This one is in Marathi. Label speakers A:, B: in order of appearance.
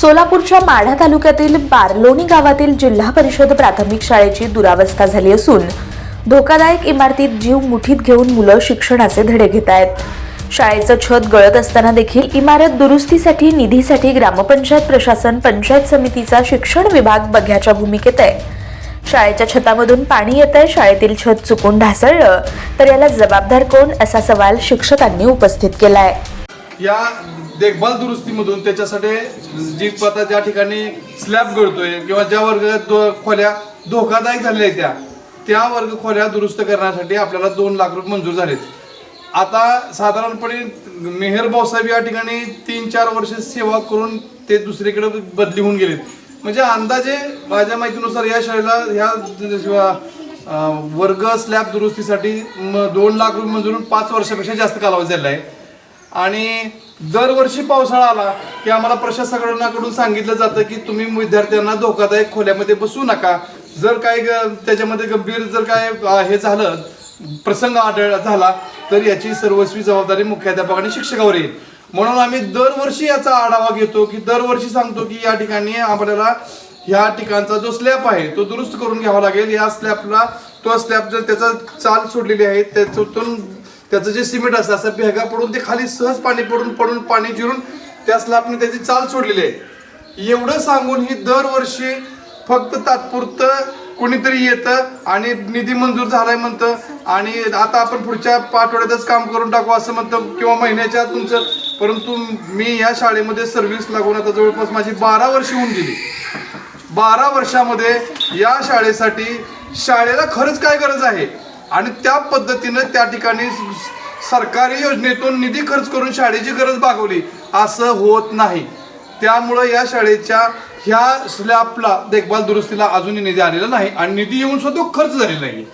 A: सोलापूरच्या माढा तालुक्यातील बारलोणी गावातील जिल्हा परिषद प्राथमिक शाळेची दुरावस्था झाली असून धोकादायक इमारतीत जीव मुठीत घेऊन मुलं शिक्षणाचे धडे घेत आहेत. शाळेचं छत गळत असताना देखील इमारत दुरुस्तीसाठी निधीसाठी ग्रामपंचायत प्रशासन पंचायत समितीचा शिक्षण विभाग बघ्याच्या भूमिकेत आहे. शाळेच्या छतामधून पाणी येत आहे शाळेतील छत चुकून ढासळलं तर याला जबाबदार कोण? असा सवाल शिक्षकांनी उपस्थित केलाय.
B: या देखभाल दुरुस्तीमधून त्याच्यासाठी जी पता ज्या ठिकाणी स्लॅब गळतोय किंवा ज्या वर्ग दो- खोल्या धोकादायक झालेल्या आहेत त्या त्या वर्ग खोल्या दुरुस्त करण्यासाठी आपल्याला दोन लाख रुपये मंजूर झालेत. आता साधारणपणे मेहर भाऊसाहेब या ठिकाणी तीन चार वर्ष सेवा करून ते दुसरीकडे बदली होऊन गेलेत. म्हणजे अंदाजे माझ्या माहितीनुसार या शाळेला ह्या वर्ग स्लॅब दुरुस्तीसाठी दोन लाख रुपये मंजूर पाच वर्षापेक्षा जास्त कालावधी झालेला आहे. आणि दरवर्षी पावसाळा आला की आम्हाला प्रशासनाकडून सांगितलं जातं की तुम्ही विद्यार्थ्यांना धोकादायक खोल्यामध्ये बसू नका. जर काय ग- त्याच्यामध्ये गंभीर जर काय हे झालं प्रसंग आढळ झाला तर याची सर्वस्वी जबाबदारी मुख्याध्यापक शिक्षकावर येईल. म्हणून आम्ही दरवर्षी याचा आढावा घेतो की दरवर्षी सांगतो की या ठिकाणी आपल्याला ह्या ठिकाणचा जो स्लॅब आहे तो दुरुस्त करून घ्यावा लागेल. या स्लॅबला तो स्लॅब जर त्याचा चाल सोडलेली आहे त्याच्यातून त्याचं जे सिमेंट असतं असं भेगा पडून ते खाली सहज पाणी पडून पडून पाणी जिरून त्या स्लॅबने त्याची चाल सोडलेली आहे. एवढं सांगून ही दरवर्षी फक्त तात्पुरतं कोणीतरी येतं आणि निधी मंजूर झालाय म्हणतं. आणि आता आपण पुढच्या आठवड्यातच काम करून टाकू असं म्हणतं किंवा महिन्याच्या तुमचं. परंतु मी या शाळेमध्ये सर्व्हिस लागून आता जवळपास माझी बारा वर्ष होऊन गेली. बारा वर्षामध्ये या शाळेसाठी शाळेला खरंच काय गरज आहे? आणि त्या पद्धतीनं त्या ठिकाणी सरकारी योजनेतून निधी खर्च करून शाळेची गरज भागवली. असं होत नाही. त्यामुळं या शाळेच्या ह्या स्लॅबला देखभाल दुरुस्तीला अजूनही निधी आलेला नाही आणि निधी येऊन सुद्धा खर्च झालेला नाही